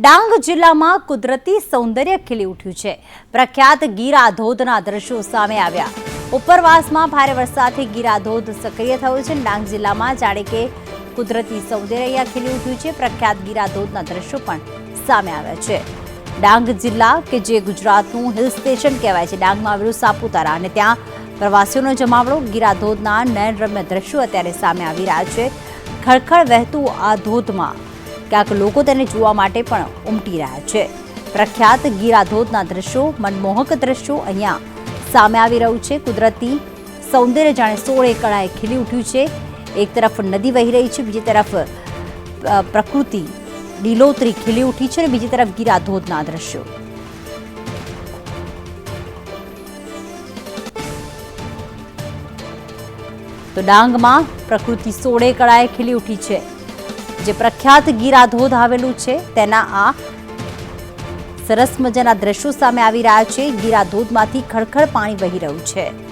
ડાંગ જિલ્લામાં કુદરતી સૌંદર્ય ખીલી ઉઠ્યું છે. પ્રખ્યાત ગીરા ધોધના દ્રશ્યો સામે આવ્યા. ઉપરવાસમાં ભારે વરસાદથી ગીરા ધોધ સક્રિય થયો છે. ડાંગ જિલ્લામાં જાણે કે કુદરતી સૌંદર્ય ખીલી ઉઠ્યું છે. પ્રખ્યાત ગીરા ધોધના દ્રશ્યો પણ સામે આવ્યા છે. ડાંગ જિલ્લા કે જે ગુજરાતનું હિલ સ્ટેશન કહેવાય છે. ડાંગમાં આવેલું સાપુતારા અને ત્યાં પ્રવાસીઓનો જમાવડો ગીરા ધોધના નયનરમ્ય દ્રશ્યો અત્યારે સામે આવી રહ્યા છે. ખળખળ વહેતું આ ધોધમાં ક્યાંક લોકો તેને જોવા માટે પણ ઉમટી રહ્યા છે. પ્રખ્યાત ગીરાધોધના દ્રશ્યો, મનમોહક દ્રશ્યો અહીંયા સામે આવી રહ્યું છે. કુદરતી સૌંદર્ય જાણે સોળે કળાએ ખીલી ઉઠ્યું છે. એક તરફ નદી વહી રહી છે, બીજી તરફ પ્રકૃતિ લીલોતરી ખીલી ઉઠી છે અને બીજી તરફ ગીરાધોધના દ્રશ્યો. તો ડાંગમાં પ્રકૃતિ સોળે કળાએ ખીલી ઉઠી છે. જે પ્રખ્યાત ગીરાધોધ આવેલું છે, તેના આ સરસ મજાના દ્રશ્યો સામે આવી રહ્યા છે. ગીરા ધોધમાંથી ખળખળ પાણી વહી રહ્યું છે.